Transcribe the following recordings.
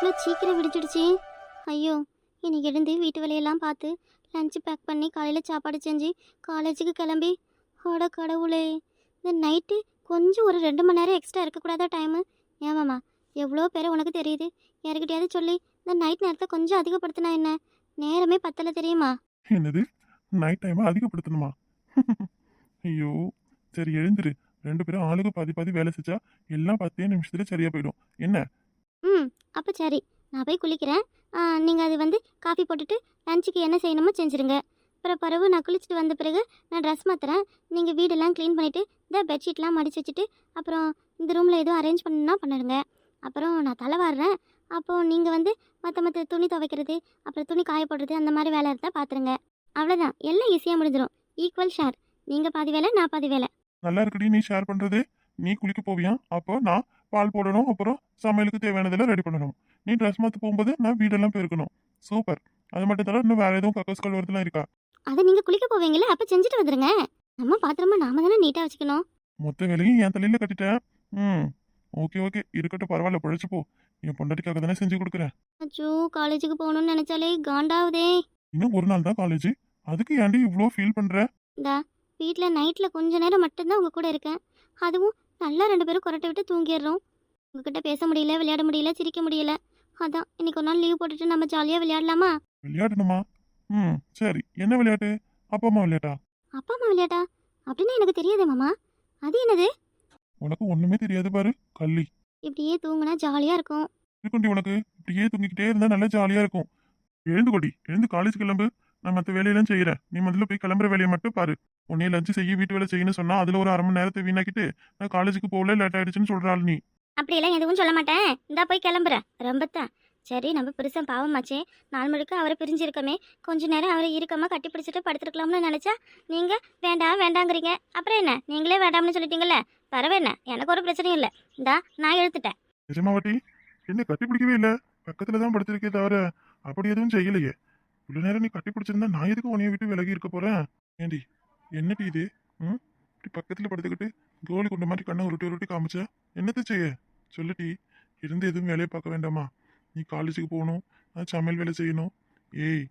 எவ்வளோ சீக்கிரம் விடிச்சிடுச்சு ஐயோ இன்னைக்கு எழுந்து வீட்டு வேலையெல்லாம் பார்த்து லஞ்சு பேக் பண்ணி காலையில் சாப்பாடு செஞ்சு காலேஜுக்கு கிளம்பி. அட கடவுளே இந்த நைட்டு கொஞ்சம் ஒரு ரெண்டு மணி நேரம் எக்ஸ்ட்ரா இருக்கக்கூடாதா டைமு ஏமாம்மா எவ்வளோ பேரை உனக்கு தெரியுது? யாருக்கிட்டையாவது சொல்லி இந்த நைட் நேரத்தை கொஞ்சம் அதிகப்படுத்தினா என்ன? நேரமே பத்தல தெரியுமா? என்னது? நைட் டைமை அதிகப்படுத்தணுமா? ஐயோ சரி எழுந்துரு. ரெண்டு பேரும் ஆளுக்கு பாதி பாதி வேலை செஞ்சா எல்லாம் பத்தே நிமிஷத்துல சரியா போயிடும். என்ன? ம் அப்போ சரி. நான் போய் குளிக்கிறேன். நீங்கள் அது வந்து காஃபி போட்டுட்டு லஞ்சுக்கு என்ன செய்யணுமோ செஞ்சுருங்க. அப்புறம் பிறகு நான் குளிச்சுட்டு வந்த பிறகு நான் ட்ரெஸ் மாற்றுறேன் நீங்கள் வீடெல்லாம் க்ளீன் பண்ணிவிட்டு இந்த பெட்ஷீட்லாம் மடிச்சு வச்சுட்டு அப்புறம் இந்த ரூமில் எதுவும் அரேஞ்ச் பண்ணணும்னா பண்ணிடுங்க. அப்புறம் நான் தலை வாடுறேன் அப்போது நீங்கள் வந்து மற்ற மற்ற துணி துவைக்கிறது அப்புறம் துணி காய போடுறது அந்த மாதிரி வேலை இருந்தால் பார்த்துருங்க அவ்வளோதான் எல்லாம் ஈஸியாக முடிஞ்சிடும் ஈக்குவல் ஷேர் நீங்கள் பாதி வேலை நான் பாதி வேலை. நல்லா இருக்குடி நீ ஷேர் பண்ணுறது நீ குளிக்க போவியா? அப்போ நான் பால் போடணும் அப்புறம் சமையலுக்கு தேவையானதெல்லாம் ரெடி பண்ணணும். நீ ட்ரெஸ் மாற்ற போகும்போது நான் வீடெல்லாம் பெருக்கணும். சூப்பர் அது மட்டும் தவிர இன்னும் வேற எதுவும் கக்கஸ் கழுவுறதுலாம் இருக்கா? அதை நீங்கள் குளிக்க போவீங்களே அப்போ செஞ்சுட்டு வந்துடுங்க நம்ம பாத்திரமா நாம தானே நீட்டாக வச்சுக்கணும். மொத்த வேலையும் என் தலையில கட்டிட்டேன். ம். ஓகே ஓகே இருக்கட்டும் பரவாயில்ல பழச்சு போ. என் பொண்டாட்டிக்காக தானே செஞ்சு கொடுக்குறேன். அச்சோ காலேஜுக்கு போகணும்னு நினைச்சாலே காண்டாவுதே. இன்னும் ஒரு நாள் தான் காலேஜ் அதுக்கு ஏன்டி இவ்வளோ ஃபீல் பண்ற? இந்தா வீட்டில் நைட்டில் கொஞ்ச நேரம் மட்டும்தான் உங்கள் கூட இருக்கேன். அதுவும் நல்லா ரெண்டு பேரும் கொரட்டை விட்டு தூங்கிடுறோம். உங்ககிட்ட பேச முடியல விளையாட முடியல சிரிக்க முடியல. அதான் இன்னைக்கு ஒரு நாள் லீவ் போட்டுட்டு நம்ம ஜாலியாக விளையாடலாமா? விளையாடணுமா? ம் சரி. என்ன விளையாட்டு? அப்பா அம்மா விளையாட்டா? அப்பா அம்மா விளையாட்டா? அப்படின்னு எனக்கு தெரியாதே மாமா. அது என்னது? உனக்கு ஒண்ணுமே தெரியாது பாரு கள்ளி. இப்படியே தூங்கினா ஜாலியாக இருக்கும். இருக்குண்டி உனக்கு. இப்படியே தூங்கிக்கிட்டே இருந்தா நல்லா ஜாலியா இருக்கும். எழுந்து கொடி எழுந்து காலேஜ் கிளம்பு. நான் மற்ற வேலையெல்லாம் செய்யறேன். நீ முதல்ல போய் கிளம்புற வேலையை மட்டும் பாரு. உன்னைய லஞ்சு செய்ய வீட்டு வேலை செய்யணும்னு சொன்னா அதுல ஒரு அரை மணி நேரத்தை வீணாக்கிட்டு நான் காலேஜுக்கு போகல லேட் ஆயிடுச்சுன்னு சொல்றாள் நீ. அப்படியெல்லாம் எதுவும் சொல்ல மாட்டேன். இந்தா போய் கிளம்புறேன் ரொம்பத்தான் சரி நம்ம புருஷன் பாவமாச்சே. நாள் முழுக்க அவரை பிரிஞ்சிருக்கமே. கொஞ்ச நேரம் அவரை இருக்கமா கட்டி பிடிச்சிட்டு படுத்துருக்கலாம்னு நினைச்சா நீங்க வேண்டாம் வேண்டாங்கிறீங்க. அப்புறம் என்ன? நீங்களே வேண்டாம்னு சொல்லிட்டீங்கல்ல? பரவாயில்ல எனக்கு ஒரு பிரச்சனையும் இல்லை. இந்தா நான் எழுத்துட்டேன் நிஜமாவட்டி என்ன கட்டி பிடிக்கவே இல்ல? பக்கத்துல தான் படுத்திருக்கே தவிர அப்படி எதுவும் செய்யலையே. இவ்வளவு நேரம் நீ கட்டி பிடிச்சிருந்தா நான் எதுக்கு உன்னைய விட்டு விலகி இருக்க போறேன்? ஏண்டி என்னடி இது? ம்? இப்படி பக்கத்துல படுத்துக்கிட்டு கோலி குண்ட மாதிரி கண்ணை உருட்டி உருட்டி காமிச்ச? என்னத்த செய்ய? சொல்லிட்டி இருந்து எதுவும் வேலையை பார்க்க வேண்டாமா? நீ காலேஜுக்கு போகணும் நான் சமையல் வேலை செய்யணும். ஏய்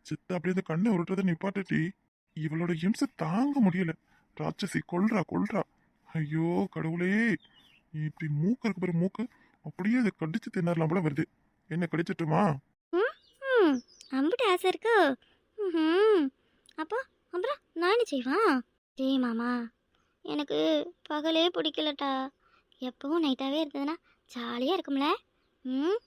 சித்த அப்படியே இந்த கண்ணை உருட்டுறதை நிப்பாட்டி இவளோட இம்சை தாங்க முடியல. ராட்சசி கொல்றா கொல்றா. ஐயோ கடவுளே. இப்படி மூக்கு இருக்கு பாரு மூக்கு. அப்படியே அதை கடிச்சு தின்னரலாம் போல வருது. என்ன கடிச்சிட்டுமா? அம்பிட்டு ஆசை இருக்கோ. ம் அப்போ அப்புறம் நான் என்ன செய்வான் டேய் மாமா எனக்கு பகலே பிடிக்கலட்டா எப்பவும் நைட்டாகவே இருந்ததுன்னா ஜாலியாக இருக்கும்ல? ம்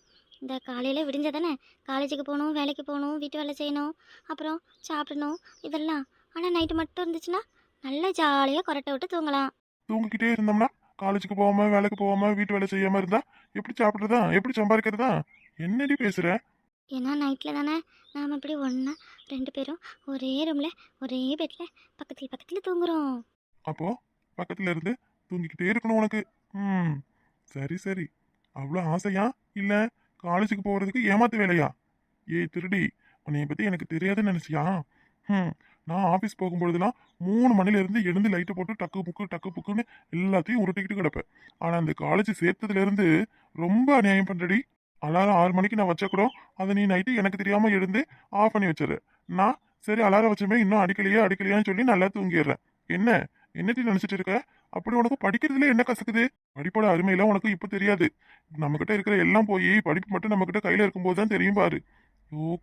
இந்த காலையில் விடிஞ்சதானே காலேஜுக்கு போகணும் வேலைக்கு போகணும் வீட்டு வேலை செய்யணும் அப்புறம் சாப்பிடணும் இதெல்லாம். ஆனால் நைட்டு மட்டும் இருந்துச்சுன்னா நல்லா ஜாலியாக கொரட்டை விட்டு தூங்கலாம். தூங்கிக்கிட்டே இருந்தோம்னா காலேஜுக்கு போகாமல் வேலைக்கு போகாமல் வீட்டு வேலை செய்யாமல் இருந்தால் எப்படி சாப்பிட்றதா? எப்படி சம்பாதிக்கிறதா? என்னடி பேசுற? ஏன்னா நைட்டில் தானே நாம் இப்படி ஒன்றா ரெண்டு பேரும் ஒரே ரூமில் ஒரே பெட்டில் பக்கத்தில் பக்கத்தில் தூங்குறோம். அப்போ பக்கத்தில் இருந்து தூங்கிக்கிட்டே இருக்கணும் உனக்கு. ம் சரி சரி. அவ்வளோ ஆசையா? இல்லை காலேஜுக்கு போகிறதுக்கு ஏமாத்து வேலையா? ஏய் திருடி. உன்னைய பற்றி எனக்கு தெரியாதுன்னு நினச்சியா? ம் நான் ஆஃபீஸ் போகும்பொழுதுலாம் மூணு மணிலேருந்து எழுந்து லைட்டை போட்டு டக்கு புக்கு டக்கு புக்குன்னு எல்லாத்தையும் உருட்டிக்கிட்டு கிடப்பேன். ஆனால் அந்த காலேஜ் சேர்த்ததுலேருந்து ரொம்ப அநியாயம் பண்ணுறடி அலாரம் ஆறு மணிக்கு நான் வச்சா கூட அதை நீ நைட்டு எனக்கு தெரியாமல் எழுந்து ஆஃப் பண்ணி வச்சிரு. நான் சரி அலாரம் வச்சுமே இன்னும் அடிக்கலையே அடிக்கலையான்னு சொல்லி நல்லா தூங்கிடுறேன். என்ன? என்னடி நினச்சிட்டு இருக்க? அப்படி உனக்கு படிக்கிறதுல என்ன கசக்குது? படிப்போட அருமையெல்லாம் உனக்கு இப்போ தெரியாது. நம்மக்கிட்ட இருக்கிற எல்லாம் போய் படிப்பு மட்டும் நம்மக்கிட்ட கையில் இருக்கும்போது தான் தெரியும் பாரு. ஓ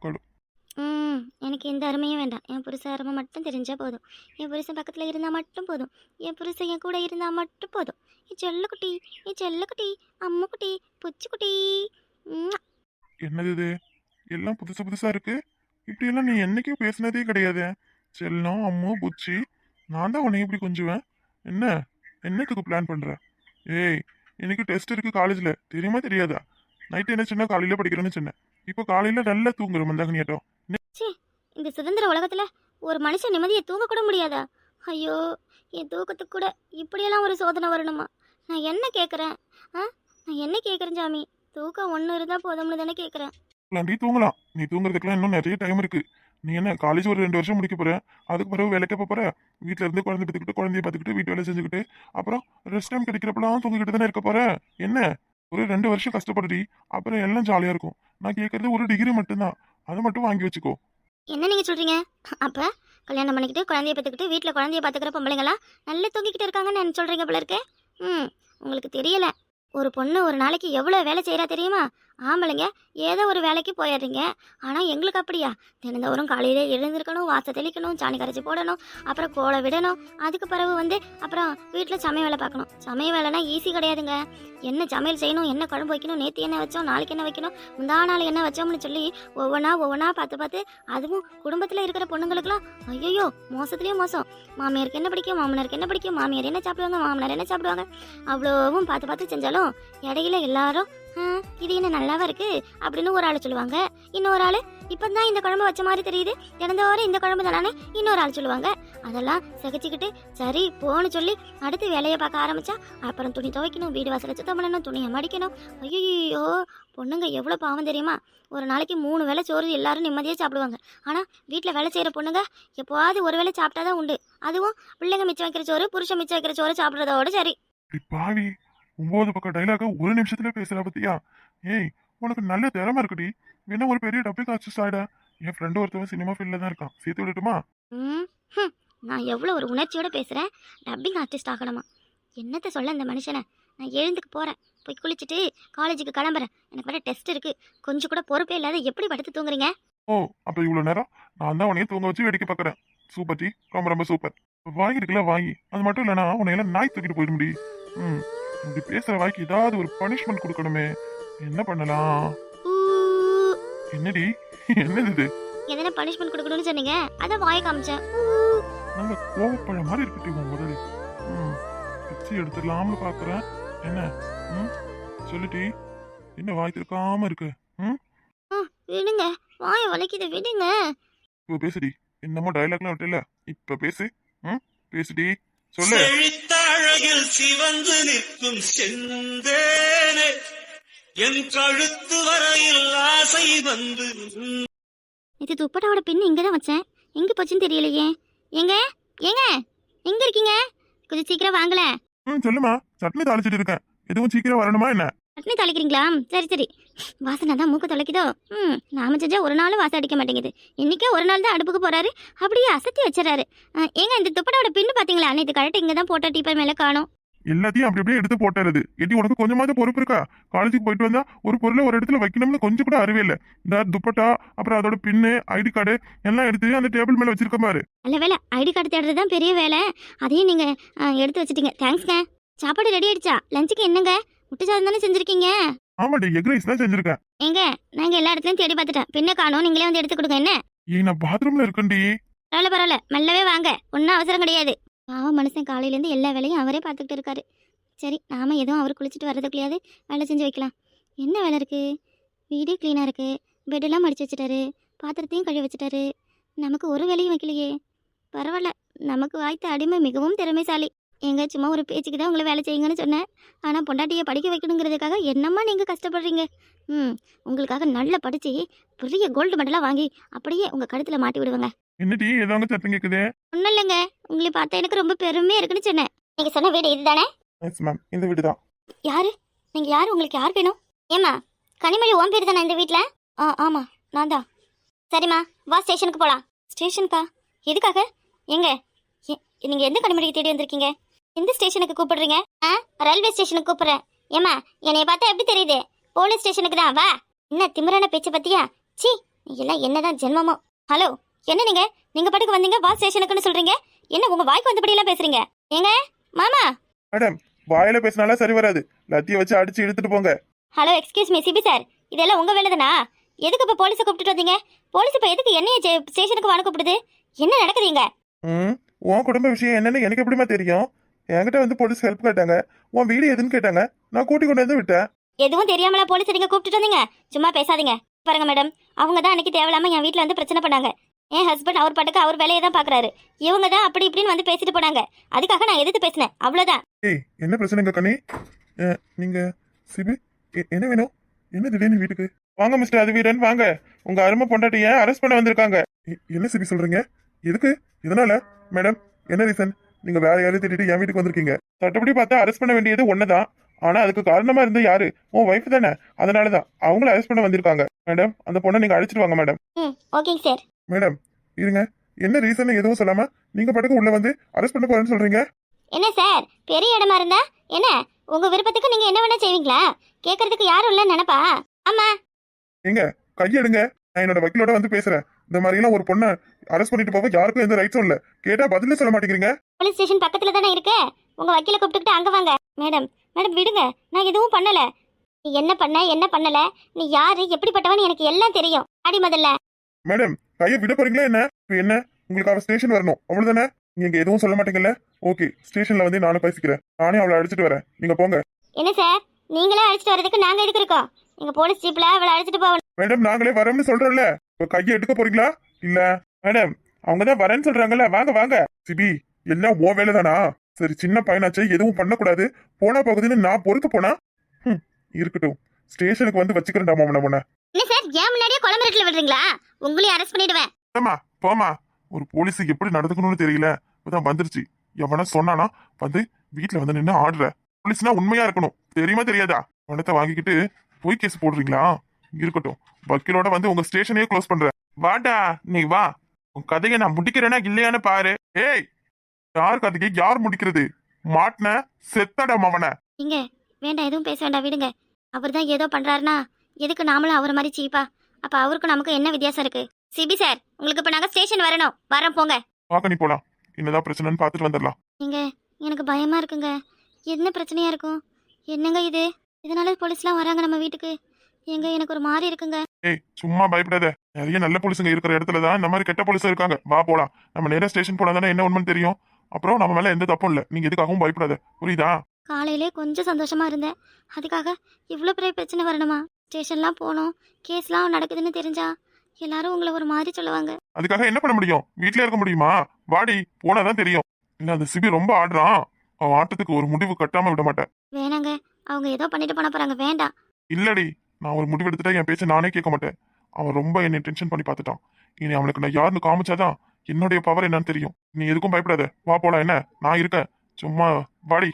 ம் எனக்கு எந்த அருமையும் வேண்டாம். என் புருஷன் அருமை மட்டும் தெரிஞ்சால் போதும். என் புருஷன் பக்கத்தில் இருந்தால் மட்டும் போதும். என் புருஷன் என் கூட இருந்தால் மட்டும் போதும். என் செல்லக்குட்டி என் செல்லக்குட்டி அம்முக்குட்டி புச்சுக்குட்டி. என்னது இது? எல்லாம் புதுசு புதுசா இருக்கு. இப்படியெல்லாம் நீ என்னைக்கும் பேசினதே கிடையாது. செல்லம் அம்மு புச்சி நான் தான் உன்னை இப்படி கொஞ்சுவேன். என்ன? என்னத்துக்கு பிளான் பண்ற? ஏய் எனக்கு டெஸ்ட் இருக்கு காலேஜ்ல தெரியுமா தெரியாதா? நைட் என்ன சொன்னா காலையில படிக்கிறேன்னு சொன்னேன். இப்போ காலையில நல்லா தூங்குற மந்தாகனியாட்டம் இந்த சுதந்திர உலகத்துல ஒரு மனுஷன் நிம்மதியை தூங்கக்கூட முடியாதா? ஐயோ என் தூக்கத்துக்கு கூட இப்படியெல்லாம் ஒரு சோதனை வரணுமா? நான் என்ன கேட்குறேன் ஆ? நான் என்ன கேட்குறேன் சாமி? தூக்கம் ஒன்று இருந்தால் போதும்னு தானே கேட்குறேன் நீ தூங்கலாம். நீ தூங்குறதுக்குலாம் இன்னும் நிறைய டைம் இருக்கு. நீ என்ன காலேஜ் ஒரு ரெண்டு வருஷம் முடிக்க போற? அதுக்கு பிறகு வேலைக்கு போக போற? வீட்ல இருந்து குழந்தை பார்த்துக்கிட்டு குழந்தைய பார்த்துக்கிட்டு வீட்டு வேலை செஞ்சுக்கிட்டு அப்புறம் ரெஸ்ட் டைம் கிடைக்கிறப்பெல்லாம் தூங்கிக்கிட்டு தானே இருக்க போற? என்ன? ஒரு ரெண்டு வருஷம் கஷ்டப்படுடி. அப்புறம் எல்லாம் ஜாலியா இருக்கும். நான் கேட்கறது ஒரு டிகிரி மட்டும்தான். அதை மட்டும் வாங்கி வச்சுக்கோ. என்ன நீங்கள் சொல்கிறீங்க அப்போ கல்யாணம் பண்ணிக்கிட்டு குழந்தைய பார்த்துக்கிட்டு வீட்டில் குழந்தைய பார்த்துக்கிற பொம்பளைங்களாம் நல்லா தூங்கிக்கிட்டு இருக்காங்கன்னு நான் சொல்கிறீங்க போல இருக்கு. ம் உங்களுக்கு தெரியல. ஒரு பொண்ணு ஒரு நாளைக்கு எவ்வளோ வேலை செய்கிறா தெரியுமா? ஆம்பளைங்க ஏதோ ஒரு வேலைக்கு போயிடுறீங்க. ஆனால் எங்களுக்கு அப்படியா? தினந்தோறும் காலையிலே எழுந்திருக்கணும் வாசல் தெளிக்கணும் சாணி கரைச்சி போடணும் அப்புறம் கோலை விடணும். அதுக்கு பிறகு வந்து அப்புறம் வீட்டில் சமையல் வேலை பார்க்கணும். சமையல் வேலைனா ஈஸி கிடையாதுங்க. என்ன சமையல் செய்யணும் என்ன குழம்பு வைக்கணும் நேற்று என்ன வச்சோம் நாளைக்கு என்ன வைக்கணும் முந்தா நாள் என்ன வச்சோம்னு சொல்லி ஒவ்வொன்றா ஒவ்வொன்றா பார்த்து பார்த்து அதுவும் குடும்பத்தில் இருக்கிற பொண்ணுங்களுக்குலாம் ஐயோ மோசத்துலேயும் மோசம். மாமியாருக்கு என்ன பிடிக்கும் மாமனாருக்கு என்ன பிடிக்கும் மாமியார் என்ன சாப்பிடுவாங்க மாமனார் என்ன சாப்பிடுவாங்க? அவ்வளோவும் பார்த்து பார்த்து செஞ்சாலும் இடையில எல்லாரும் இது என்ன நல்லாவா இருக்கு? அப்படின்னு ஒரு ஆள் சொல்லுவாங்க. இன்னொரு ஆள் இப்போ தான் இந்த குழம்பு வச்ச மாதிரி தெரியுது. தினந்தோறும் இந்த குழம்பு தானே இன்னொரு ஆள் சொல்லுவாங்க. அதெல்லாம் சகிச்சுக்கிட்டு சரி போன்னு சொல்லி அடுத்து வேலையை பார்க்க ஆரம்பிச்சா அப்புறம் துணி துவைக்கணும் வீடு வாசலை சுத்தம் பண்ணணும் துணியை மடிக்கணும். ஐயோ பொண்ணுங்க எவ்வளோ பாவம் தெரியுமா? ஒரு நாளைக்கு மூணு வேளை சோறு எல்லாரும் நிம்மதியாக சாப்பிடுவாங்க. ஆனால் வீட்டில் வேலை செய்கிற பொண்ணுங்க எப்போவாது ஒரு வேளை சாப்பிட்டா தான் உண்டு. அதுவும் பிள்ளைங்க மிச்சம் வைக்கிற சோறு புருஷன் மிச்சம் வைக்கிற சோறு சாப்பிட்றதோட சரி. ஒன்பது பக்கம் டைலாக ஒரு நிமிஷத்துல பேசுற பத்தியா? ஏய் உனக்கு நல்ல திறமை இருக்குடி. வேணா ஒரு பெரிய டப்பிங் ஆர்டிஸ்ட் ஆயிடா என் ஃப்ரெண்டு ஒருத்தவன் சினிமா ஃபீல்ட்ல தான் இருக்கான். சேர்த்து விடட்டுமா? நான் எவ்வளோ ஒரு உணர்ச்சியோட பேசுகிறேன் டப்பிங் ஆர்டிஸ்ட் ஆகணுமா? என்னத்த சொல்ல இந்த மனுஷனை? நான் எழுந்துக்கு போகிறேன் போய் குளிச்சுட்டு காலேஜுக்கு கிளம்புறேன். எனக்கு வேற டெஸ்ட் இருக்குது கொஞ்சம் கூட பொறுப்பே இல்லாத எப்படி படுத்து தூங்குறீங்க? ஓ அப்ப இவ்வளவு நேரம்? நான் தான் உனைய தூங்க வச்சு வேடிக்கை பார்க்கறேன். சூப்பர் டி ரொம்ப ரொம்ப சூப்பர் வாங்கி இருக்குல்ல வாங்கி. அது மட்டும் இல்லைனா உன்னை எல்லாம் நாய் தூக்கிட்டு போயிட முடியும் ம். இப்படி பேசுற வாய்க்கு ஏதாவது ஒரு பனிஷ்மெண்ட் கொடுக்கணுமே. என்ன பண்ணலாம்? என்னடி? என்னது இது? எதனா பனிஷ்மெண்ட் கொடுக்கணும்னு சொன்னீங்க? அதான் வாயை காமிச்சேன். நல்ல கோவப்பழ மாதிரி இருக்குடி உன் ம் பிச்சு எடுத்துடலாம்னு பாக்குறேன். என்ன? ம் சொல்லுடி. என்ன வாய் திறக்காம இருக்கு? ம்? விடுங்க. வாயை வலிக்குது விடுங்க. இப்போ பேசுடி. என்னமோ டைலாக்லாம் விட்டுல. இப்ப பேசு. ம் பேசுடி. சொல்லு. செழித்தழகில் சிவந்து நிற்கும் செந்தேனே. என் கழுத்து வரையில் ஆசை வந்து இது துப்பட்டாவோட பின் இங்கே தான் வச்சேன். எங்கே போச்சுன்னு தெரியலையே. எங்க ஏங்க? எங்கே இருக்கீங்க? கொஞ்சம் சீக்கிரம் வாங்கல ம் சொல்லுமா சட்னி தாளிச்சிட்டு இருக்கேன். எதுவும் சீக்கிரம் வரணுமா என்ன? சட்னி தொலைக்கிறீங்களா சரி சரி. வாசனை தான் மூக்கு தொலைக்குதோ? ம் நாம செஞ்சா ஒரு நாளும் வாசம் அடிக்க மாட்டேங்குது. இன்னைக்கே ஒரு நாள் தான் அடுப்புக்கு போறாரு. அப்படியே அசத்தி வச்சிடறாரு. ஏங்க இந்த துப்பட்டாவோட பின்னு பாத்தீங்களா? நேற்று கரெக்டாக இங்கே தான் போட்ட டீப்பர் மேலே காணும். எல்லாத்தையும் அப்படி அப்படியே எடுத்து போட்டுறது. எடி உனக்கு கொஞ்சமாவது பொறுப்பு இருக்கா? காலேஜுக்கு போயிட்டு வந்தா ஒரு பொருளை ஒரு இடத்துல வைக்கணும்னு கொஞ்சம் கூட அறிவே இல்லை. இந்த துப்பட்டா அப்புறம் அதோட பின்னு ஐடி கார்டு எல்லாம் எடுத்து அந்த டேபிள் மேல வச்சிருக்க பாரு. நல்ல வேலை ஐடி கார்டு தேடுறது தான் பெரிய வேலை. அதையும் நீங்கள் எடுத்து வச்சிட்டீங்க. தேங்க்ஸ்ங்க. சாப்பாடு ரெடி ஆயிடுச்சா? லஞ்சுக்கு என்னங்க? முட்டை சாதம் தானே செஞ்சுருக்கீங்க? ஆமாடி எக் ரைஸ் தான் செஞ்சிருக்கேன். ஏங்க நாங்கள் எல்லா இடத்துலையும் தேடி பார்த்துட்டேன். பின்ன காணும் நீங்களே வந்து எடுத்து கொடுங்க என்ன? ஏய் நான் பாத்ரூம்ல இருக்கேன்டி. பரவாயில்ல பரவாயில்ல. மெல்லவே வாங்க. ஒன்றும் அவசரம் கிடையாது. பாவம் மனுஷன் காலையிலேருந்து எல்லா வேலையும் அவரே பார்த்துக்கிட்டு இருக்காரு. சரி நாம எதுவும் அவர் குளிச்சுட்டு வர்றதுக்குள்ளேயாவது வேலை செஞ்சு வைக்கலாம். என்ன வேலை இருக்குது வீடே க்ளீனாக இருக்குது பெட்டெல்லாம் மடிச்சு வச்சுட்டாரு. பாத்திரத்தையும் கழுவி வச்சுட்டாரு. நமக்கு ஒரு வேலையும் வைக்கலையே. பரவாயில்ல. நமக்கு வாய்த்த அடிமை மிகவும் திறமைசாலி. எங்க சும்மா ஒரு பேச்சுக்கு தான் உங்களை வேலை செய்யுங்கன்னு சொன்னேன். ஆனால் பொண்டாட்டியை படிக்க வைக்கணுங்கிறதுக்காக என்னம்மா நீங்கள் கஷ்டப்படுறீங்க? ம் உங்களுக்காக நல்லா படித்து பெரிய கோல்டு மெடலாக வாங்கி அப்படியே உங்கள் கழுத்தில் மாட்டி விடுவேங்க. என்னடி ஏதோ சத்தம் கேக்குதே? ஒன்றும் இல்லைங்க. உங்களை பார்த்தா எனக்கு ரொம்ப பெருமையாக இருக்குன்னு சொன்னேன். நீங்கள் சொன்ன வீடு இதுதானே? எஸ் மேம் இந்த வீடு தான் யாரு? நீங்கள் யார்? உங்களுக்கு யார் வேணும்? ஏம்மா கனிமொழி ஓன் பேர் தானே இந்த வீட்டில் ஆ ஆமாம் நான் தான். சரிம்மா வா ஸ்டேஷனுக்கு போகலாம் ஸ்டேஷனுக்கா? எதுக்காக? எங்க? நீங்கள் எந்த கனிமொழிக்கு தேடி வந்திருக்கீங்க? எந்த ஸ்டேஷனுக்கு கூப்பிடுறீங்க? ஆ? ரயில்வே ஸ்டேஷனுக்கு கூப்பிடுறேன். ஏம்மா என்னைய பார்த்தா எப்படி தெரியுது? போலீஸ் ஸ்டேஷனுக்கு தான் வா. என்ன திமிரான பேச்சு பத்தியா சி எல்லாம் என்னதான் ஜென்மமோ. ஹலோ என்ன நீங்க? நீங்க பாட்டுக்கு வந்தீங்க வா ஸ்டேஷனுக்குன்னு சொல்றீங்க. என்ன உங்க வாய்க்கு வந்தபடியெல்லாம் பேசுறீங்க? ஏங்க மாமா? மேடம் வாயில பேசினாலாம் சரி வராது. லத்திய வச்சு அடிச்சு இழுத்துட்டு போங்க. Hello excuse me Sibi sir. இதெல்லாம் உங்க வேலை தானா எதுக்கு இப்போ போலீஸை கூப்பிட்டுட்டு வந்தீங்க? போலீஸ் இப்போ எதுக்கு என்னைய ஸ்டேஷனுக்கு வாங்க கூப்பிடுது? என்ன நடக்குதுங்க ம் உன் குடும்ப விஷயம் என்னன்னு எனக்கு எப்படிமா தெரியும்? என்கிட்ட வந்து போலீஸ் ஹெல்ப் கேட்டாங்க. உன் வீடு எதுன்னு கேட்டாங்க. நான் கூட்டி கொண்டு வந்து விட்டேன். எதுவும் தெரியாமலா போலீஸ் நீங்க கூப்பிட்டுட்டு வந்தீங்க? சும்மா பேசாதீங்க. பாருங்க மேடம் அவங்க தான் அன்னைக்கு தேவையில்லாம என் வீட்டில் வந்து பிரச்சனை பண்ணாங்க. என் ஹஸ்பண்ட் அவர் பாட்டுக்கு அவர் வேலையை தான் பார்க்குறாரு இவங்க தான் அப்படி இப்படின்னு வந்து பேசிட்டு போனாங்க. அதுக்காக நான் எதிர்த்து பேசினேன். அவ்வளோதான் ஏய் என்ன பிரச்சனைங்க கண்ணி? அஹ், நீங்க சிபி எ- என்ன வேணும்? என்ன திடீர்னு வீட்டுக்கு? வாங்க மிஸ்டர் அதுவீரன் வாங்க. உங்க அருமை பொண்டாட்டிய அரெஸ்ட் பண்ண வந்திருக்காங்க. எ- என்ன சிபி சொல்றீங்க? எதுக்கு? இதனால மேடம் என்ன ரீசன் நீங்க வேற யாரையும் திட்டிட்டு என் வீட்டுக்கு வந்திருக்கீங்க. சட்டப்படி பார்த்தா அரெஸ்ட் பண்ண வேண்டியது ஒன்னதான் ஆனா அதுக்கு காரணமா இருந்த யாரு? உன் ஒய்ஃப் தானே. அதனாலதான் அவங்கள அரெஸ்ட் பண்ண வந்திருக்காங்க. மேடம் அந்த பொண்ணை நீங்க அழைச்சிட்டு வாங்க மேடம் ஓகேங்க சார் மேடம் இருங்க. என்ன ரீசன் எதுவும் சொல்லாம நீங்க பாட்டுக்கு உள்ள வந்து அரெஸ்ட் பண்ண போறேன்னு சொல்றீங்க? என்ன சார் பெரிய இடமா இருந்தா? என்ன? உங்க விருப்பத்துக்கு நீங்க என்ன வேணா செய்வீங்களா? கேட்கறதுக்கு யாரும் இல்ல நினைப்பா? ஆமா. எங்க? கையெடுங்க. நான் என்னோட வக்கீலோட வந்து பேசுறேன். இந்த மாதிரி எல்லாம் ஒரு பொண்ணை அரெஸ்ட் பண்ணிட்டு போக யாருக்கும் எந்த ரைட்ஸும் இல்ல. கேட்டா பதிலே சொல்ல மாட்டேங்கிறீங்க? போலீஸ் ஸ்டேஷன் பக்கத்துல தானே இருக்கு? உங்க வக்கீல கூப்பிட்டுக்கிட்டு அங்க வாங்க. மேடம் மேடம் விடுங்க. நான் எதுவும் பண்ணல. நீ என்ன பண்ண என்ன பண்ணல? நீ யாரு எப்படிப்பட்டவன்னு எனக்கு எல்லாம் தெரியும். அடி முதல்ல. மேடம் கையை விட போறீங்களா என்ன? இப்ப என்ன? உங்களுக்கு அவ ஸ்டேஷன் வரணும். அவ்வளவுதானே? நீங்க எதுவும் சொல்ல மாட்டீங்கல்ல? ஓகே ஸ்டேஷன்ல வந்து நானும் பேசிக்கிறேன். நானே அவளை அழைச்சிட்டு வரேன். நீங்க போங்க. என்ன சார் நீங்களே அழைச்சிட்டு வர்றதுக்கு நாங்க எதுக்கு இருக்கோம்? எங்க போலீஸ் ஜீப்ல அவளை அழைச்சிட்டு போகணும். மேடம் நாங்களே வரோம்னு சொல்றோம்ல. கையை எடுக்க போறீங்களா? இல்ல. மேடம் அவங்க தான் வரேன்னு சொல்றாங்கல்ல. வாங்க வாங்க. சிபி எல்லாம் ஓ வேலை தானா சரி சின்ன பையனாச்சே எதுவும் பண்ணக்கூடாது. போனா போகுதுன்னு நான் பொறுத்து போனா? இருக்கட்டும். ஸ்டேஷனுக்கு வந்து வச்சுக்கிறேன்டா மாமன உன்னை. என்ன சார் ஏன் முன்னாடியே கொலை மிரட்டல விடுறீங்களா உங்களையும் அரெஸ்ட் பண்ணிடுவேன். போமா போமா ஒரு போலீஸ் எப்படி நடந்துக்கணும்னு தெரியல. இப்பதான் வந்துருச்சு. எவனா சொன்னானா வந்து வீட்ல வந்து நின்று ஆடுற. போலீஸ்னா உண்மையா இருக்கணும். தெரியுமா தெரியாதா? பணத்தை வாங்கிக்கிட்டு போய் கேஸ் போடுறீங்களா? இருக்கட்டும். வக்கீலோட வந்து உங்க ஸ்டேஷனையே க்ளோஸ் பண்றேன். வாடா நீ வா. உன் கதையை நான் முடிக்கிறேனா இல்லையான்னு பாரு. ஏய் யார் கதையை யார் முடிக்கிறது? மாட்டின செத்தடா மவன. நீங்க வேண்டாம் எதுவும் பேச வேண்டாம் விடுங்க. அவர் தான் ஏதோ பண்றாருனா எதுக்கு நாமளும் அவரை மாதிரி சீப்பா? அப்ப அவருக்கும் நமக்கு என்ன வித்தியாசம் இருக்கு? சிபி சார் உங்களுக்கு இப்ப நாங்க ஸ்டேஷன் வரணும். வரோம் போங்க. வாக்க நீ போலாம். என்னதான் பிரச்சனைன்னு பார்த்துட்டு வந்துடலாம். நீங்க எனக்கு பயமா இருக்குங்க. என்ன பிரச்சனையா இருக்கும்? என்னங்க இது? இதனால போலீஸ்லாம் வராங்க நம்ம வீட்டுக்கு. எங்க எனக்கு ஒரு மாதிரி இருக்குங்க. ஏய் சும்மா பயப்படாத. நிறைய நல்ல போலீஸுங்க இருக்கிற இடத்துல தான் இந்த மாதிரி கெட்ட போலீஸ் இருக்காங்க. வா போலாம். நம்ம நேரா ஸ்டேஷன் போனா தானே? என்ன உண்மைன்னு தெரியும். அப்புறம் நம்ம மேல எந்த தப்பும் இல்ல. நீங்க எதுக்காகவும் பயப்படாத. புரியுதா? காலையிலே கொஞ்சம் சந்தோஷமா இருந்தேன். அதுக்காக இவ்வளோ பெரிய பிரச்சனை வரணுமா? ஸ்டேஷன்லாம் போகணும். கேஸ்லாம் நடக்குதுன்னு தெரிஞ்சா எல்லாரும் உங்களை ஒரு மாதிரி சொல்லுவாங்க. அதுக்காக என்ன பண்ண முடியும்? வீட்லயே இருக்க முடியுமா? வாடி போனாதான் தெரியும். இல்ல அந்த சிபி ரொம்ப ஆடுறான். அவன் ஆட்டத்துக்கு ஒரு முடிவு கட்டாம விட மாட்டேன். வேணாங்க. அவங்க ஏதோ பண்ணிட்டு பண்ண போறாங்க. வேண்டாம். இல்லடி. நான் ஒரு முடிவு எடுத்துட்டா என் பேச்சை நானே கேட்க மாட்டேன். அவன் ரொம்ப என்னை டென்ஷன் பண்ணி பார்த்துட்டான். இனி அவனுக்கு நான் யாருன்னு காமிச்சாதான் என்னுடைய பவர் என்னன்னு தெரியும். நீ எதுக்கும் பயப்படாத. வா போலாம் என்ன? நான் இருக்கேன். சும்மா வாடி.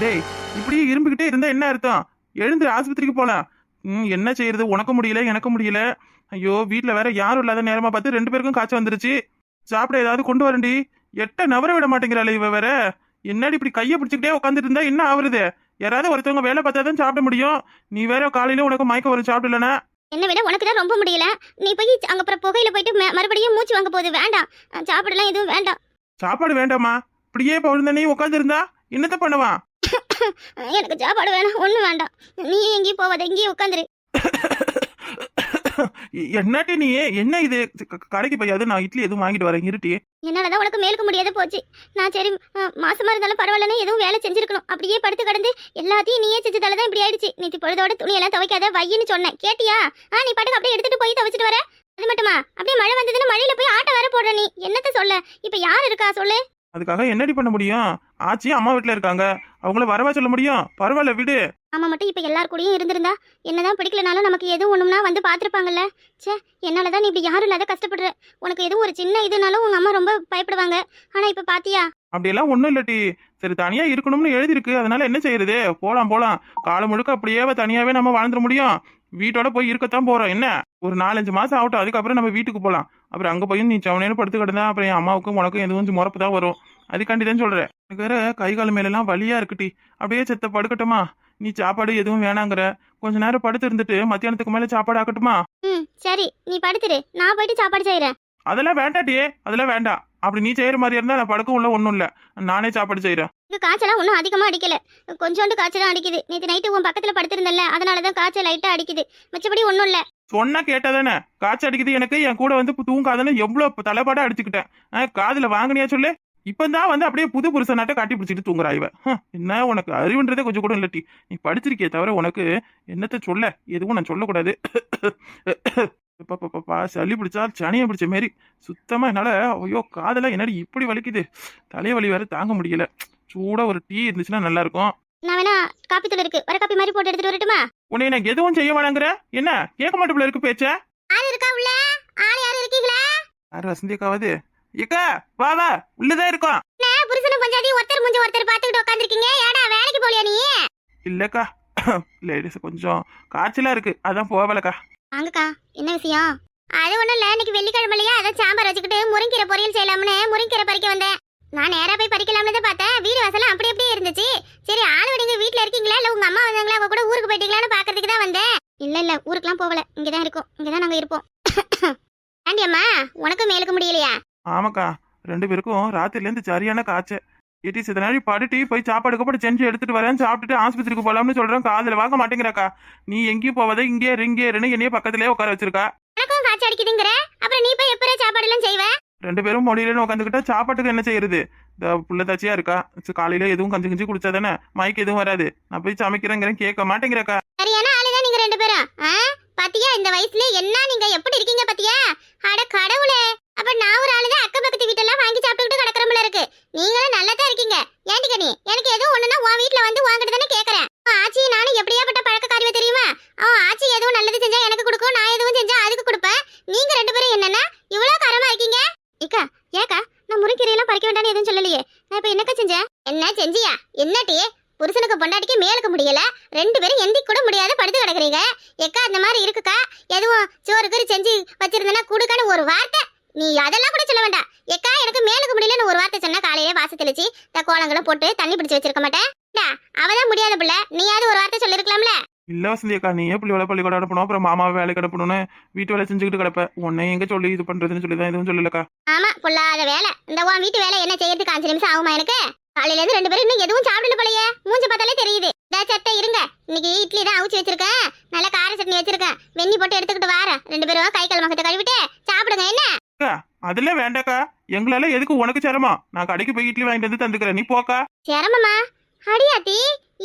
டேய் இப்படியே இரும்பிக்கிட்டே இருந்தா என்ன அர்த்தம்? எழுந்து ஆஸ்பத்திரிக்கு போலாம். ம் என்ன செய்யறது? உனக்கு முடியல எனக்கு முடியல. ஐயோ வீட்டில் வேற யாரும் இல்லாத நேரமா பார்த்து ரெண்டு பேருக்கும் காய்ச்சல் வந்துருச்சு. சாப்பிட ஏதாவது கொண்டு வரண்டி எட்ட நவர விட மாட்டேங்கிறாளே இவ வேற. என்னடி இப்படி கையை பிடிச்சிக்கிட்டே உட்காந்துட்டு இருந்தா என்ன ஆகுறது யாராவது ஒருத்தவங்க வேலை பார்த்தா தான் சாப்பிட முடியும். நீ வேற காலையில உனக்கு மயக்கம் வரும் சாப்பிடலனா என்னை விட உனக்கு தான் ரொம்ப முடியல. நீ போய் அங்க அப்புறம் புகையில போயிட்டு மறுபடியும் மூச்சு வாங்க போகுது. வேண்டாம். சாப்பிடலாம் எதுவும் வேண்டாம். சாப்பாடு வேண்டாமா? இப்படியே பழுந்தனே உட்காந்து இருந்தா என்னத்த பண்ணுவான்? எனக்கு சாப்பாடு வேணாம். ஒன்றும் வேண்டாம். நீ எங்கேயும் போவாத இங்கேயே உட்காந்துரு என்னட்டி நீ? என்ன இது? கடைக்கு போயாது நான் இட்லி எதுவும் வாங்கிட்டு வரேன் இருட்டி என்னாலதான் உனக்கு மேலுக்கு முடியாத போச்சு. நான் சரி மாசமா இருந்தாலும் பரவாயில்லன்னு எதுவும் வேலை செஞ்சிருக்கணும். அப்படியே படுத்து கிடந்து எல்லாத்தையும் நீயே செஞ்சதால தான் இப்படி ஆயிடுச்சு. நீ பொழுதோட துணியெல்லாம் துவைக்காத வையின்னு சொன்னேன். கேட்டியா? ஆ நீ பாட்டுக்கு அப்படியே எடுத்துட்டு போய் துவைச்சிட்டு வர. அது மட்டுமா? அப்படியே மழை வந்ததுன்னு மழையில போய் ஆட்ட வர போடுற நீ. என்னத்த சொல்ல? இப்ப யார் இருக்கா? சொல்லு. அதுக்காக என்னடி பண்ண முடியும்? ஆச்சி அம்மா வீட்ல இருக்காங்க. அவங்கள வரவா சொல்ல முடியும்? பரவாயில்ல விடு. ஆமா மட்டும் இப்ப எல்லார் கூடயும் இருந்திருந்தா என்னதான் பிடிக்கலனாலும் நமக்கு எதுவும் ஒண்ணும்னா வந்து பாத்திருப்பாங்கல்ல. ச்சே என்னாலதான் நீ இப்படி யாரும் இல்லாத கஷ்டப்படுற. உனக்கு எதுவும் ஒரு சின்ன இதுனாலும் உங்க அம்மா ரொம்ப பயப்படுவாங்க. ஆனா இப்ப பாத்தியா? அப்படியெல்லாம் ஒன்றும் இல்லட்டி சரி தனியா இருக்கணும்னு எழுதியிருக்கு. அதனால என்ன செய்யறது? போலாம் போலாம். காலம் முழுக்க அப்படியே தனியாவே நம்ம வாழ்ந்துட முடியும். வீட்டோட போய் இருக்கத்தான் போறோம். என்ன? ஒரு நாலஞ்சு மாசம் ஆகட்டும். அதுக்கப்புறம் நம்ம வீட்டுக்கு போலாம். அப்புறம் அங்க போய் நீ சவனேன்னு படுத்து கிடந்தா அப்புறம் என் அம்மாவுக்கும் உனக்கும் எதுவும் கொஞ்சம் முறப்பு தான் வரும். அதுக்காண்டி தான் சொல்றேன். எனக்கு வேற கை கால் மேலெல்லாம் வலியா இருக்குட்டி அப்படியே செத்த படுக்கட்டுமா? நீ சாப்பாடு எதுவும் வேணாங்கிற. கொஞ்ச நேரம் படுத்து இருந்துட்டு மத்தியானத்துக்கு மேல சாப்பாடு ஆக்கட்டுமா? ம் சரி. நீ படுத்துரு. நான் போயிட்டு சாப்பாடு செய்யறேன் அதெல்லாம் வேண்டாட்டியே. அதெல்லாம் வேண்டாம். அப்படி நீ செய்யற மாதிரி இருந்தா நான் படுக்கவும் இல்லை ஒன்றும் இல்லை. நானே சாப்பாடு செய்யறேன் இங்க காய்ச்சலாம் ஒன்றும் அதிகமா அடிக்கல. கொஞ்சோண்டு காய்ச்சல் தான் அடிக்குது. நேற்று நைட்டு உன் பக்கத்துல படுத்திருந்தல்ல அதனாலதான் காய்ச்சல் லைட்டா அடிக்குது. மற்றபடி ஒன்றும் இல்ல. சொன்னா கேட்டாதானே? காய்ச்சல் அடிக்குது எனக்கு என் கூட வந்து தூங்காதன்னு எவ்வளவு தலைப்பாடா அடிச்சுக்கிட்டேன். காதுல வாங்கினியா சொல்லு? இப்பதான் வந்து அப்படியே புது புருஷனாட்ட கட்டி பிடிச்சிட்டு தூங்குறா இவ. என்ன உனக்கு அறிவுன்றதே கொஞ்சம் கூட இல்லட்டி. நீ படிச்சிருக்கியே தவிர உனக்கு என்னத்த சொல்ல? எதுவும் நான் சொல்லக்கூடாது. பா, பா, பா, பா, சளி பிடிச்சா சனியை பிடிச்ச மாரி சுத்தமா என்னால ஐயோ காதெல்லாம் என்னடி இப்படி வலிக்குது? தலைவலி வேற தாங்க முடியல. சூடா ஒரு டீ இருந்துச்சுன்னா நல்லா இருக்கும் நான் வேணா காப்பி தூள் இருக்கு. வர காப்பி மாதிரி போட்டு எடுத்துட்டு வரட்டுமா? உன்னை நான் எதுவும் செய்ய வேணாங்கிற? என்ன? கேட்க மாட்டேப்புல இருக்கு பேச்ச. ஆள் இருக்கா உள்ள? ஆள் யாரும் இருக்கீங்களா? யார் வசந்தி ஏக்கா வா வா உள்ளதான் இருக்கோம். புருஷனும் பஞ்சாதி ஒருத்தர் முஞ்ச ஒருத்தர் பாத்துக்கிட்டு உட்காந்துருக்கீங்க ஏடா வேலைக்கு போலியா நீ? இல்லக்கா லேடிஸ் கொஞ்சம் காய்ச்சலா இருக்கு. அதான் போகலக்கா வாங்கக்கா என்ன விஷயம்? அது ஒண்ணும் இல்ல இன்னைக்கு வெள்ளிக்கிழமை இல்லையா அதான் சாம்பார் வச்சுக்கிட்டு முருங்கீரை பொரியல் செய்யலாம்னு முருங்கீரை பறிக்க வந்தேன். நான் நேரா போய் பறிக்கலாம்னு தான் பார்த்தேன். வீடு வாசலாம் அப்படி அப்படியே இருந்துச்சு. சரி ஆளு விடுங்க வீட்ல இருக்கீங்களா? இல்ல உங்க அம்மா வந்தாங்களா? அவங்க கூட ஊருக்கு போயிட்டீங்களான்னு பாக்குறதுக்கு தான் வந்தேன். இல்ல இல்ல ஊருக்குலாம் போகல. இங்கதான் இருக்கோம். இங்கதான் நாங்க இருப்போம். ஆண்டி அம்மா உனக்கும் மேலுக்கு முடியலையா? ஆமாக்கா ரெண்டு பேருக்கும் ராத்திரிலேருந்து சரியான காய்ச்ச ஏட்டி சித்த நாளி படுட்டி போய் சாப்பாடு கப்பாடு செஞ்சு எடுத்துட்டு வரேன் சாப்பிட்டுட்டு ஆஸ்பத்திரிக்கு போலாம்னு சொல்றேன் காதுல வாங்க மாட்டேங்கிறாக்கா. நீ எங்கேயும் போவதை இங்கே இரு, இங்கே இருன்னு என்னைய பக்கத்துலயே உட்கார வச்சிருக்கா. எனக்கும் காய்ச்சல் அடிக்குதுங்கிற? அப்புறம் நீ போய் எப்பறம் சாப்பாடு எல்லாம் செய்வ? ரெண்டு பேரும் மொழியில உட்காந்துக்கிட்டா சாப்பாட்டுக்கு என்ன செய்யறது? இந்த புள்ள தச்சியா இருக்கா? காலையில எதுவும் கஞ்சி கஞ்சி குடிச்சா தானே? மயக்க எதுவும் வராது. நான் போய் சமைக்கிறேங்கிறேன் கேட்க மாட்டேங்கிறக்கா. சரியான ஆளுதான் நீங்க ரெண்டு பேரும். ஆ? பாத்தியா இந்த வயசுல என்ன நீங்க எப்படி இருக்கீங்க பாத்தியா? அட கடவுளே. அப்ப நான் ஒரு ஆளுதான் அக்கம் பக்கத்து வீட்டெல்லாம் வாங்கி சாப்பிட்டுக்கிட்டு கிடக்குறமுல இருக்கு. நீங்களும் நல்லா தான் இருக்கீங்க. ஏன்டிக்க கனி? எனக்கு எதுவும் ஒண்ணுனா உன் வீட்ல வந்து வாங்கிட்டு தானே கேக்குறேன். ஆச்சி நானும் எப்படியாப்பட்ட பழக்கக்காரியவ தெரியுமா? அவன் ஆச்சி எதுவும் நல்லது செஞ்சா எனக்கு கொடுக்கும் நான் எதுவும் செஞ்சா அதுக்கு கொடுப்பேன். நீங்க ரெண்டு பேரும் என்னன்னா இவ்வளவு காரமா இருக்கீங்க? இக்கா ஏக்கா நான் முறுக்கீரையெல்லாம் பறிக்க வேண்டாம்னு எதுவும் சொல்லலையே. நான் இப்ப என்னக்கா செஞ்சேன்? என்ன செஞ்சியா? என்னட்டி புருஷனுக்கு பொண்டாட்டிக்கு மேலுக்கு முடியல ரெண்டு பேரும் எந்திக்க கூட முடியாத படுத்து கிடக்குறீங்க எக்கா அந்த மாதிரி இருக்குக்கா எதுவும் சோறு கறி செஞ்சு வச்சிருந்தேன்னா குடுக்கான்னு ஒரு வார்த்தை நீ அதெல்லாம் கூட சொல்ல வேண்டாம் எக்கா எனக்கு மேலுக்கு முடியலன்னு ஒரு வார்த்தை சொன்னா காலையிலே வாச தெளிச்சு இந்த கோலங்களும் போட்டு தண்ணி பிடிச்சு வச்சிருக்க மாட்டேன். டா, அவதான் முடியாத பிள்ளை. நீயாவது ஒரு வார்த்தை சொல்லிருக்கலாம்ல? இல்ல வசந்தி அக்கா நீ எப்படி வேலை பள்ளிக்கூடம் அனுப்பணும்? அப்புறம் மாமாவை வேலைக்கு அனுப்பணும்னு வீட்டு வேலை செஞ்சுக்கிட்டு கிடப்ப. உன்னை எங்க சொல்லி இது பண்றதுன்னு சொல்லி தான் எதுவும் சொல்லலக்கா. ஆமா பொல்லாத வேலை. இந்த உன் வீட்டு வேலை என்ன செய்யறதுக்கு அஞ்சு நிமிஷம் ஆகுமா எனக்கு? காலையில இருந்து ரெண்டு பேரும் இன்னும் எதுவும் சாப்பிடல போலயே. மூஞ்சி பார்த்தாலே தெரியுது. சட்டை இருங்க. இன்னைக்கு இட்லி தான் அவிச்சு வச்சிருக்கேன். நல்ல கார சட்னி வச்சிருக்கேன். வெண்ணி போட்டு எடுத்துக்கிட்டு வாரேன். ரெண்டு பேரும் கை கால் முகத்தை கழுவிட்டு சாப்பிடுங்க என்ன? அதெல்லாம் வேண்டாக்கா. எங்களால எதுக்கு உனக்கு சிரமம்? நான் கடைக்கு போய் இட்லி வாங்கிட்டு வந்து தந்துக்கிறேன். நீ போக்கா. சிரமமா? அடியாத்தி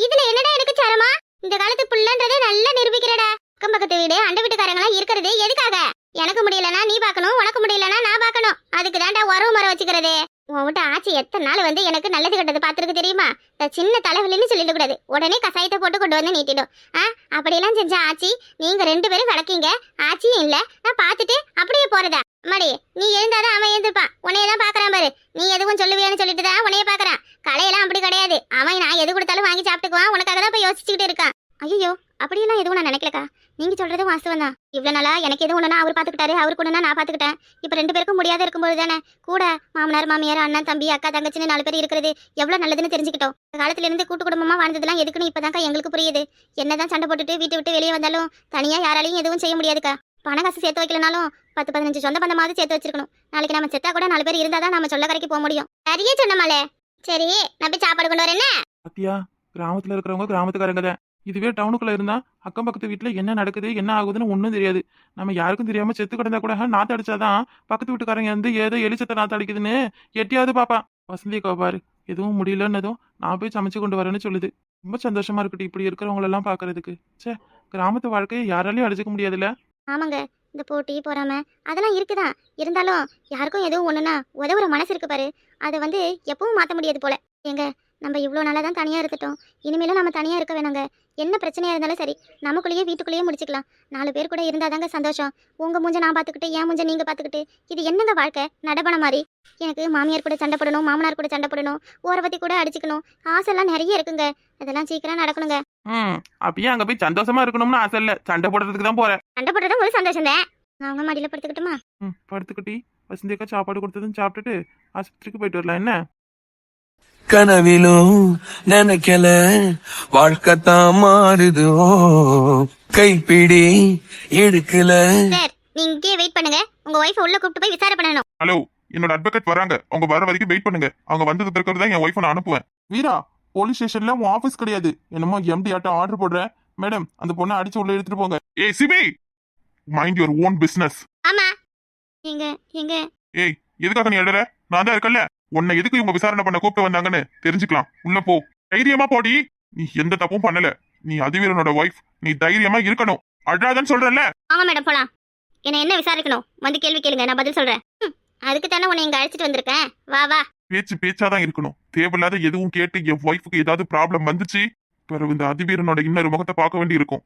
இதுல என்னடா எனக்கு சிரமம்? இந்த காலத்து புள்ளன்றதே நல்லா நிரூபிக்கிறடா. அக்கம் பக்கத்து வீடு அண்டை வீட்டுக்காரங்களாம் இருக்கிறது எதுக்காக? எனக்கு முடியலனா நீ பார்க்கணும் உனக்கு முடியலனா நான் பார்க்கணும். அதுக்கு தான்டா உறவு மரம் வச்சுக்கிறதே. உன் ஆச்சு ஆச்சி எத்தனை நாள் வந்து எனக்கு நல்லது கெட்டது பார்த்துருக்கு தெரியுமா? இந்த சின்ன தலைவலின்னு சொல்லிட கூடாது. உடனே கசாயத்தை போட்டு கொண்டு வந்து நீட்டிடும். ஆ அப்படியெல்லாம் செஞ்ச ஆச்சி நீங்க ரெண்டு பேரும் கிடக்கீங்க ஆச்சியும் இல்ல. நான் பார்த்துட்டு அப்படியே போறதா? மடி நீ எழுந்தாதான் அவன் எழுந்திருப்பான். உன்னைய தான் பாக்குறான் பாரு. நீ எதுவும் சொல்லுவியான்னு சொல்லிட்டு தான் உன்னைய பாக்குறான் கலையெல்லாம் அப்படி கிடையாது. அவன் நான் எது கொடுத்தாலும் வாங்கி சாப்பிட்டுக்குவான். உனக்காக தான் போய் யோசிச்சுக்கிட்டு இருக்கான். ஐயோ அப்படியெல்லாம் எதுவும் நான் நினைக்கலக்கா? நீங்க சொல்றது வாஸ்தவம் தான் இவ்வளவு நாளா எனக்கு எதுவும் ஒண்ணுனா அவர் பாத்துக்கிட்டாரு அவருக்கு ஒண்ணுனா நான் பாத்துக்கிட்டேன் இப்ப ரெண்டு பேருக்கும் முடியாத இருக்கும்போது தானே? கூட மாமனார் மாமியார் அண்ணன் தம்பி அக்கா தங்கச்சின்னு நாலு பேர் இருக்கிறது எவ்வளவு நல்லதுன்னு தெரிஞ்சுக்கிட்டோம். இந்த காலத்துல இருந்து கூட்டு குடும்பமா வாழ்ந்ததெல்லாம் எதுக்குன்னு இப்பதான்க்கா எங்களுக்கு புரியுது. என்னதான் சண்டை போட்டுட்டு வீட்டை விட்டு வெளியே வந்தாலும் தனியா யாராலையும் எதுவும் செய்ய முடியாதுக்கா. பண காசு சேர்த்து வைக்கலனாலும் பத்து பதினஞ்சு சொந்த பந்தமாவது சேர்த்து வச்சிருக்கணும். நாளைக்கு நம்ம செத்தா கூட நாலு பேர் இருந்தாதான் நம்ம சொல்ல கரைக்கு போக முடியும். சரியே சொன்னமாலே சரி நான் போய் சாப்பாடு கொண்டு வரேன்? அத்தியா கிராமத்துல இருக்கிறவங்க கிராமத்துக்காரங்க தான். இதுவே டவுனுக்குள்ள இருந்தா அக்கம் பக்கத்து வீட்டுல என்ன நடக்குது என்ன ஆகுதுன்னு ஒன்றும் தெரியாது. நம்ம யாருக்கும் தெரியாம செத்து கிடந்தா கூட நாத்து அடிச்சாதான் பக்கத்து வீட்டுக்காரங்க வந்து ஏதோ எலிச்சத்தை நாத்து அடிக்குதுன்னு எட்டியாவது பாப்பான் வசந்தி அக்கா பாரு எதுவும் முடியலன்னதும் நான் போய் சமைச்சு கொண்டு வரேன்னு சொல்லுது. ரொம்ப சந்தோஷமா இருக்கட்டும் இப்படி இருக்கிறவங்களெல்லாம் பாக்குறதுக்கு. ச்சே கிராமத்து வாழ்க்கையை யாராலையும் அடிச்சுக்க முடியாதுல்ல. ஆமாங்க இந்த போட்டி பொறாம. அதெல்லாம் இருக்குதான். இருந்தாலும் யாருக்கும் எதுவும் ஒன்றுனா உதவுற மனசு இருக்கு பாரு. அதை வந்து எப்பவும் மாற்ற முடியாது போல. எங்க நம்ம இவ்வளோ நாளாக தான் தனியாக இருந்துட்டோம். இனிமேலும் நம்ம தனியாக இருக்க வேணாங்க. என்ன பிரச்சனையாக இருந்தாலும் சரி நமக்குள்ளேயே வீட்டுக்குள்ளேயே முடிச்சுக்கலாம். நாலு பேர் கூட இருந்தாதாங்க சந்தோஷம். உங்கள் மூஞ்ச நான் பார்த்துக்கிட்டு என் மூஞ்ச நீங்கள் பார்த்துக்கிட்டு இது என்னங்க வாழ்க்கை? நடபன மாதிரி. எனக்கு மாமியார் கூட சண்டை போடணும் மாமனார் கூட சண்டை போடணும் ஓரவத்தி கூட அடிச்சுக்கணும். ஆசைலாம் நிறைய இருக்குங்க. அதெல்லாம் சீக்கிரம் நடக்கணுங்க. ம் அப்பயே அங்க போய் சந்தோஷமா இருக்கணும்னு ஆசை இல்ல. சண்டை போடுறதுக்கு தான் போறேன். சண்டை போடுறதும் ஒரு சந்தோஷம் தான் நான் அவங்க மடியில் படுத்துக்கிட்டுமா? ம் படுத்துக்கிட்டி. வசந்தி அக்கா சாப்பாடு கொடுத்ததும் சாப்பிட்டுட்டு ஆஸ்பத்திரிக்கு போயிட்டு வரலாம். என்ன? கனவிலும் நினைக்கல வாழ்க்கைத்தான் மாறுதோ? கைப்பிடி எடுக்கல சார் நீங்க இங்கேயே வெயிட் பண்ணுங்க. உங்க ஒய்ஃபை உள்ள கூப்பிட்டு போய் விசாரணை பண்ணணும். ஹலோ என்னோட அட்வொகேட் வராங்க. அவங்க வர வரைக்கும் வெயிட் பண்ணுங்க. அவங்க வந்தது பிறகு தான் என் ஒய்ஃபை நான் அனுப்புவேன். வீரா போலீஸ் ஸ்டேஷன்ல உன் ஆபீஸ் கிடையாது. என்னமோ எம்டி ஆட்டம் ஆர்டர் போடுறேன் மேடம் அந்த பொண்ணை அடிச்சு உள்ள எடுத்துட்டு போங்க. ஏய் Sibi! Mind your own business ஆமா. எங்க எங்க? ஏய் எதுக்காக நீ எழுற நான் தான் இருக்கல உன்னை எதுக்கு இவங்க விசாரணை பண்ண கூப்பிட்டு வந்தாங்கன்னு தெரிஞ்சுக்கலாம். உள்ள போ. தைரியமா போடி. நீ எந்த தப்பும் பண்ணல. நீ அதிவீரனோட ஒய்ஃப் நீ தைரியமா இருக்கணும். அழாதன்னு சொல்றல வாங்க மேடம் போலாம். என்ன என்ன விசாரிக்கணும்? வந்து கேள்வி கேளுங்க நான் பதில் சொல்றேன். அதுக்கு தானே உன்னை இங்க அழைச்சிட்டு வந்திருக்கேன். வா வா. பேச்சு பேச்சாதான் இருக்கணும். தேவையில்லாத எதுவும் கேட்டு என் ஒய்ஃபுக்கு ஏதாவது ப்ராப்ளம் வந்துச்சு பிறகு இந்த அதிவீரனோட இன்னொரு முகத்தை பார்க்க வேண்டி இருக்கும்